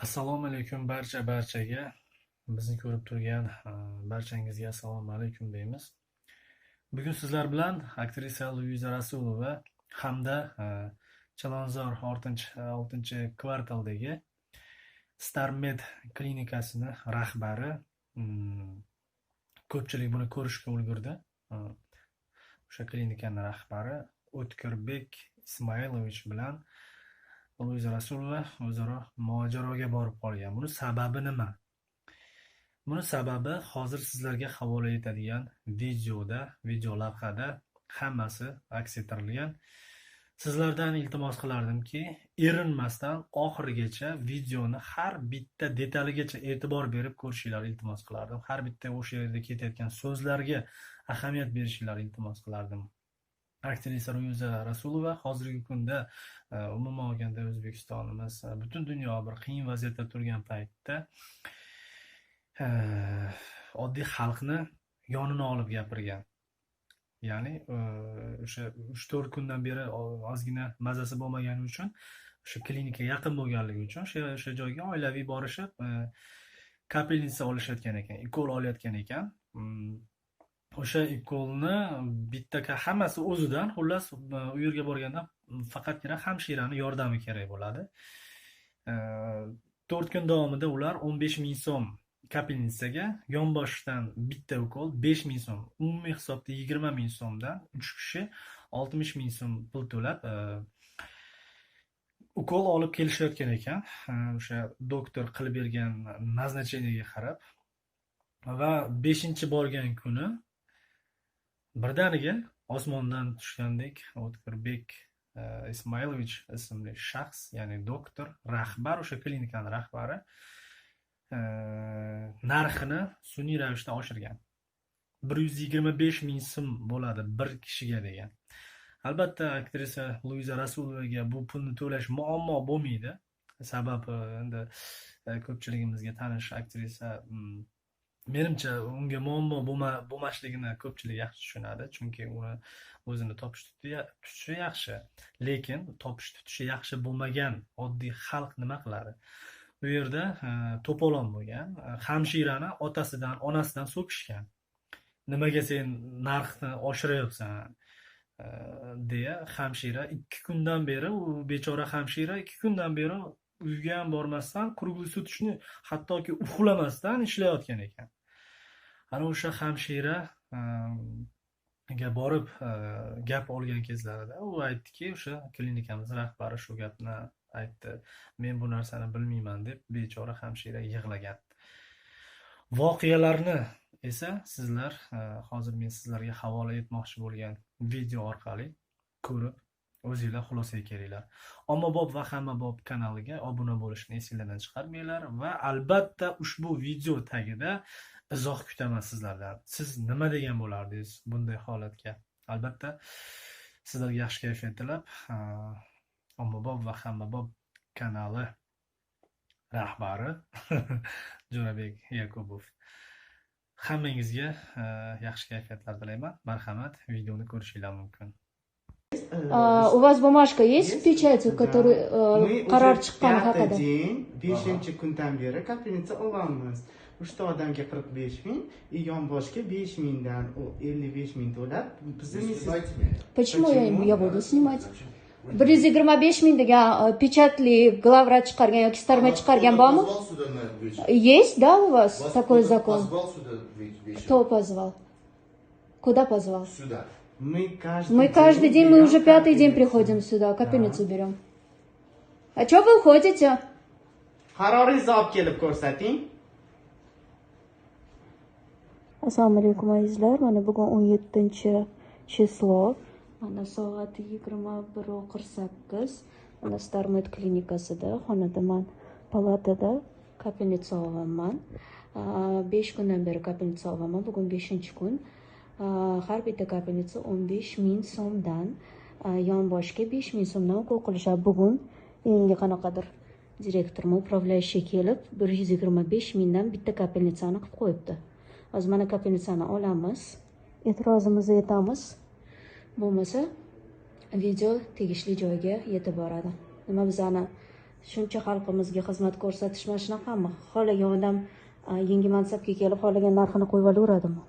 Assalomu alaykum barcha barchaga. Bizni ko'rib turgan e, barchangizga assalomu alaykum deymiz. Bugun sizlar bilan aktrisa Luiza Rasulova hamda e, Chilonzor 6 kvartaldagi Starmed klinikasini rahbari ko'pchilik buni ko'rishga ulgurdi. E, o'sha klinikani rahbari O'tkirbek Ismailovich bilan Luiza Rasululloh o'zaro mojaroga borib qolgan. Buni sababi nima? Buni sababi hozir sizlarga havola etadigan videoda, video lavhada hammasi aks ettirilgan. Sizlardan iltimos qilardimki, erinmasdan oxirigacha videoni har bitta detaligacha e'tibor berib ko'rishinglar iltimos qilardim. Har bitta o'sha yerda ketayotgan so'zlarga ahamiyat berishinglar iltimos qilardim. Aktrisa Ruza Rasulova hozirgi kunda e, umuman olganda O'zbekistonimiz e, butun dunyo bir qiyin vaziyatda turgan paytda e, oddiy xalqni yonini olib gapirgan. Ya'ni o'sha uch to'rt kundan beri ozgina mazasi bo'lmagani uchun o'sha klinikaga yaqin bo'lganligi uchun o'sha o'sha joyga oilaviy borishib kapelnitsa olishayotgan ekan ukol olayotgan ekan. Mm, o'sha ukolni bitta hammasi o'zidan xullas e, u yerga borganda faqatgina hamshirani yordami kerak bo'ladi. E, to'rt kun davomida ular o'n besh ming so'm kapelnitsaga yonboshdan bitta ukol besh ming so'm umumiy hisobda yigirma ming so'mdan uch kishi oltmish ming so'm pul to'lab e, ukol olib kelishayotgan ekan. O'sha doktor qilib bergan назначениеga qarab. Va beshinchi borgan kuni birdaniga osmondan tushgandek o'tkirbek e, ismailovich ismli shaxs ya'ni doktor rahbar o'sha klinikani rahbari e, narxini sun'iy ravishda oshirgan. Bir yuz yigirma besh ming so'm bo'ladi bir kishiga degan. Albatta aktrisa luiza rasulovaga bu pulni to'lash muammo bo'lmaydi. Sababi endi e, ko'pchiligimizga tanish aktrisa mm, menimcha unga muammo bo'lmasligini ko'pchilik yaxshi tushunadi. Chunki uni o'zini topish tutishi yaxshi. Lekin topish tutishi yaxshi bo'lmagan oddiy xalq nima qiladi? Bu yerda e, to'polon bo'lgan e, hamshirani otasidan onasidan so'kishgan. Nimaga sen narxni oshirayapsan e, deya hamshira ikki kundan beri u bechora hamshira ikki kundan beri uyga ham bormasdan круглосуточный hattoki uxlamasdan ishlayotgan ekan. Ana o'sha hamshira ehm, ga borib ehm, gap olgan kezlarida u aytdiki o'sha klinikamiz rahbari shu gapni aytdi. Men bu narsani bilmayman deb bechora hamshira yig'lagan. Voqealarni esa sizlar ehm, hozir men sizlarga havola etmoqchi bo'lgan video orqali ko'rib o'zinglar xulosaga kelinglar. Ommabop va hammabop kanaliga obuna bo'lishni esinglardan chiqarmanglar va albatta ushbu video tagida izoh kutaman sizlardan siz nima degan bo'lardingiz bunday holatga? Albatta sizlarga yaxshi kayfiyat tilab ommabop va hammabop kanali rahbari jo'rabek yakubov. Hammangizga yaxshi kayfiyatlar tilayman. Marhamat videoni ko'rishinglar mumkin. У вас бумажка есть с печатью, который qaror chiqqani haqida beshinchi kundan beri kapelnitsa olamiz uchta odamga qirq besh ming и yonboshga besh mingdan ellik besh ming to'lab почему я буду снимать bir yuz yigirma besh ming degan печатli главврач chiqargan yoki starmet chiqargan bormi есть да у вас такой закон кто позвал куда позвал сюда мы каждый мы каждый день мы уже пятый день приходим сюда капельницу берем а что вы уходите qaroringizni olib kelib ko'rsating assalomu alaykum azizlar. Mana bugun o'n yettinchi число mana soat yigirma bir qirq sakkiz mana starmed klinikasida xonadaman palatada kapelnitsa olyapman besh kundan beri kapelnitsa olyapman bugun beshinchi kun. Har bitta kapelnitsa o'n besh ming so'mdan yonboshga besh ming so'mdan ukol qilishadi. Bugun menga qanaqadir direktorim управляющий kelib bir yuz yigirma besh mingdan bitta kapelnitsani qilib qo'yibdi. Hozir mana kapelnitsani olamiz. E'tirozimizni aytamiz. Bo'lmasa video tegishli joyga yetib boradi. Nima bizani shuncha xalqimizga xizmat ko'rsatish mana shunaqami xohlagan odam yangi mansabga kelib xohlagan narxini qo'yib olaveradimi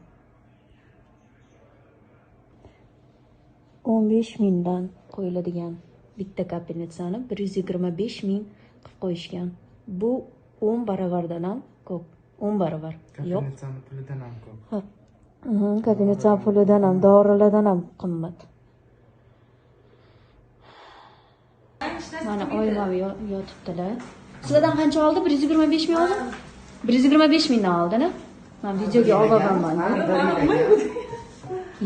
o'n besh mingdan qo'yiladigan bitta kapelnitsani bir yuz yigirma besh ming qilib qo'yishgan. Bu o'n baravardan ham ko'p o'n baravar yo'q kapinitsani pulidan ham ko'p Ha. Mhm, Kabinetdan pulidan ham, dorilardan ham qimmat. Mana oilaviy yo- yotibdilar. Sizlardan qancha oldi? 125 ming oldi? 125 mingdan oldini? Men videoga olaman.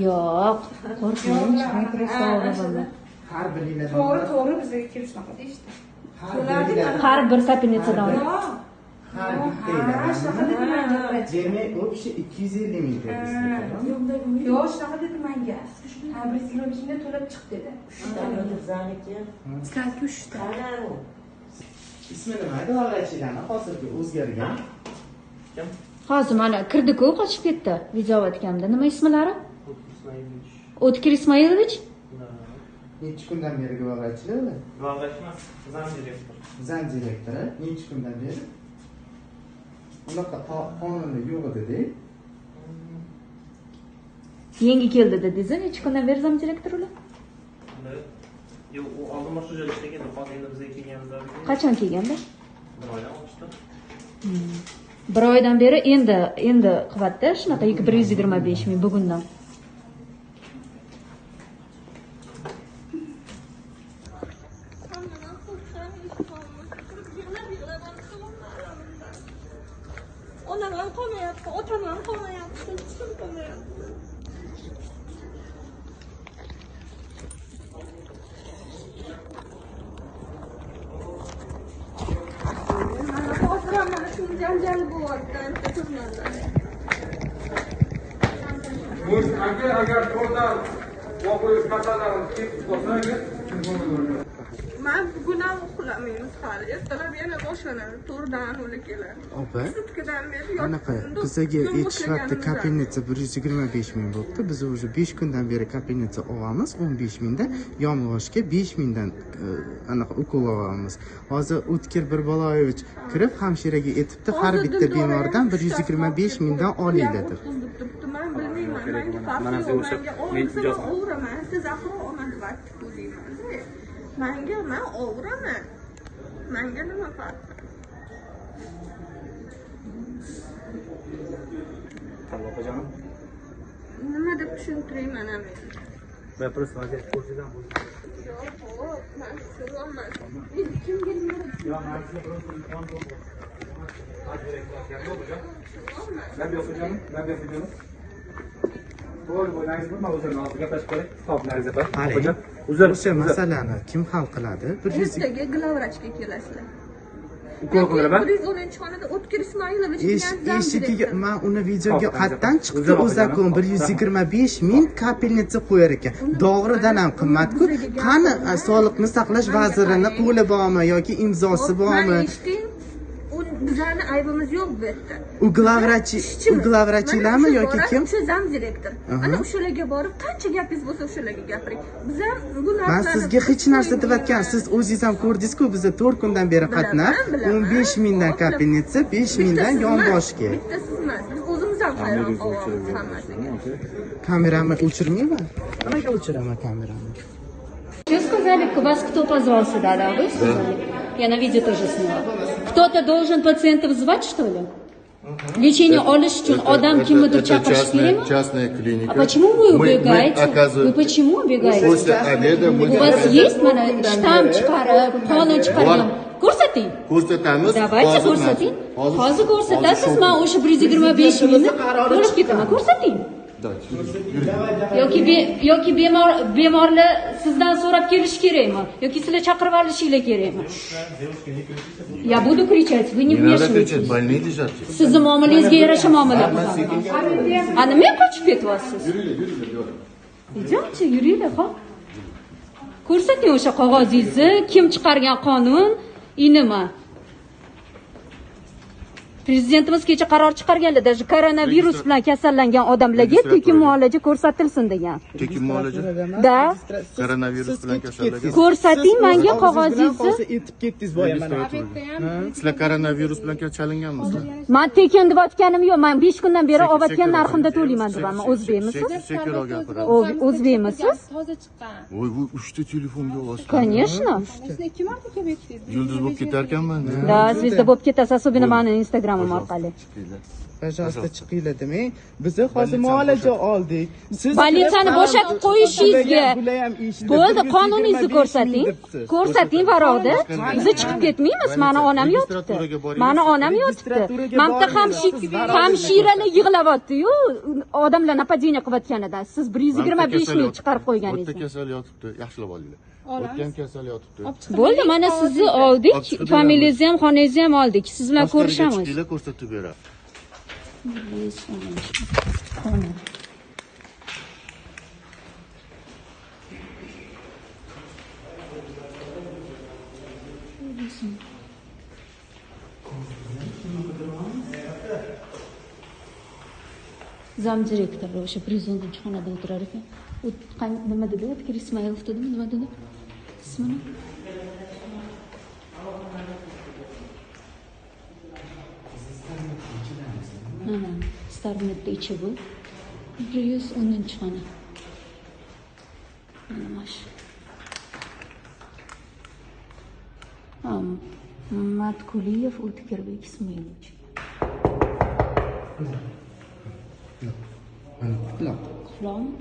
Yo'q, qo'rqmang, men просто olaman. har bir yiladan to'g'ri to'g'ri bizga kelib shunaqa deyishdi har bir yiladan Har bir kapinetsadan yo'q har bitta ha shunaqa dedi yiladan manga demak общий ikki yuz ellik ming to'g'risida yo'q shunaqa dedi manga ha bir yuz yigirma besh mingdan to'lab chiq dedi sizlarniki uchta ismi nima edi hozirgi o'zgargan Hozir mana kirdi-ku, qochib ketdi. Video otganimda. Nima ismlari? O'tkir Ismoilovich? necha kundan beri guvohchilar ular Guvohlaşmaz. Zam direktor. zan direktori necha kundan beri unaqa qo- qonunda yo'q edida Yangi keldi dedingiz, necha kundan beri zam direktor ular? Yo'q, u oldin boshqa joyda ishlagan, hozir endi bizga kelganimizda Qachon kelganda? bir oydan olishdi. Bir oydan beri endi endi qilyapti shunaqa 125 ming bugundan. Onam ham qolmayapti, otam ham qolmayapti, hech kim qolmayapti. Mana hozir ham mana shuni janjali bo'lyapti, agar agar to'rdan voqea qatanarini ketib qolsa agar Men bugun ham uxlamaymiz hali. Ertalab yana boshlanadi, to'rdan o'li keladi. opa Sutkadan beri anaqa bizaga aytishyapti kapelnitsa bir yuz yigirma besh ming bo'libdi biz уже besh kundan beri kapelnitsa olamiz o'n besh mingdan yonboshga besh mingdan e, anaqa ukol olamiz hozir o'tkir birbolayevich kirib hamshiraga aytibdi har bitta bemordan bir yuz yigirma besh mingdan olinglar deb. Men bilmayman, menga farqi Mana yo'q. olsa ijoz- men ovuraman. Siz axir omadvasti deyman. Menga men ovuraman. Menga nima farqi? Opajonim. Nima deb tushuntiray mana men? Gapirish vaziyat ko'rsadan bu. Yo'q, yo'q, men tushunolman. Men kimga nima Yo, men sizga biroz imkon bo'ldi. Hadi direktor, gapni opajon. tushunolman? Nabiya xo'janim, Nabiya xo'janim. To'g'ri bo'ylaringiz bir mavzuni oldi gaplashib ko'ring. Stop, Nariza opa. Uzr, o'sha masalani kim hal qiladi? Bir yuz Ertaga glavvrachga kelasizlar. Ukol qilaman. Bir yuz o'ninchi xonada O'tkir Ismoilovich Esh- degan zam eshigiga man uni videoga qayerdan chiqdi? Opajonim. o'zakon bir yuz yigirma besh ming kapelnitsa qo'yar ekan. Dog'ridan ham qimmatku. qani sog'liqni saqlash vazirini qo'li bormi yoki imzosi bormi? U bizlarni aybimiz yo'q bu yerda. u glavrachi u o'sha yoki kim O'sha zam direktor. Ana o'shalarga borib qancha gapingiz bo'lsa o'shalarga gapiring. Biz ham bu man narsalarni sizga hech narsa deyotgan siz o'zingiz ham ko'rdingizku biza to'rt kundan beri qatnab o'n besh mingdan kapelnitsa besh mingdan yonboshga Bitta siz emas. Biz o'zimiz ham hayron qolyapmiz hammasiga. kameramni o'chirmayman nimaga o'chiraman kameramni Что сказали? Вас кто позвал сюда, да? Вы сказали? Я на видео тоже сняла. Кто-то должен пациентов звать, что ли? Лечение олиш uchun odam kimnidir это chaqirish частная, клиника. А почему вы Мы- мы убегаете? оказываем- Вы почему убегаете? После обеда мы У вас есть mana shtamp chiqarib, qonun chiqargan? Ko'rsating. ko'rsatamiz. Давайте ko'rsating. Hozir ko'rsatasiz, man o'sha 125 mingni to'lab ketaman. Ko'rsating. Yoki yoki bemor bemorlar sizdan so'rab kelishi kerakmi? Yoki sizlar chaqirib olishinglar kerakmi? Я буду кричать вы не вмешивайтесь больные лежат. sizni muomalangizga yarasha muomala ana men qochib ketyapsiz. Idемте yuringlar ha ko'rsating o'sha qog'ozingizni. Kim chiqargan qonun и nima prezidentimiz kecha qaror chiqarganlar даже koronavirus bilan kasallangan odamlarga tekin muolaja ko'rsatilsin degan. Tekin muolaja. da. Koronavirus bilan kasallangan. ko'rsating menga qog'ozingizni etib ketdingiz boya mana. Sizlar koronavirus bilan chalinganmisizlar? man tekin deb aytganim yo'q. Man besh kundan beri olayotgan narximda to'layman deyapman o'zbekmisiz Sekinroq gapiradi. O- o'zbekmisiz toza chiqqan. Voy, bu uchta telefonga ovoz. конечно. Ikki marta kelib aytdingiz Yulduz bo'lib ketarkanman. да звезда bo'lib ketasiz. Особенно mani instagramim orqali pожалуйста chiqinglar demang. Biz hozir muolaja oldik. Siz Bolnitsani bo'shatib qo'yishingizga bo'ldi qonuningizni ko'rsating. ko'rsating varog'da biz chiqib ketmaymiz mani onam yotibdi. Mani onam yotibdi. Mana bitta hamshi- hamshiralar yig'layaptiyu odamlar napadение qilayotganida siz bir yuz yigirma besh ming chiqarib Bitta qo'yganingiz kasal yotibdi, yaxshilab olinglar. O'tgan kasal yotibdi. bo'ldi mana sizni oldik. Familiyangizni ham xonangizni ham oldik. Siz bilan ko'rishamiz. ko'rsatib beradi. Zam direktori o'sha prezidentni xonada o'tirar ekan u qan- nima dedi o'tkir ismoilov dedimi nima dedi ismini ichi bu bir yuz o'ninchi xona mana shu matkuliyev o'tkirbek ismoilovich mana qutlab quflomi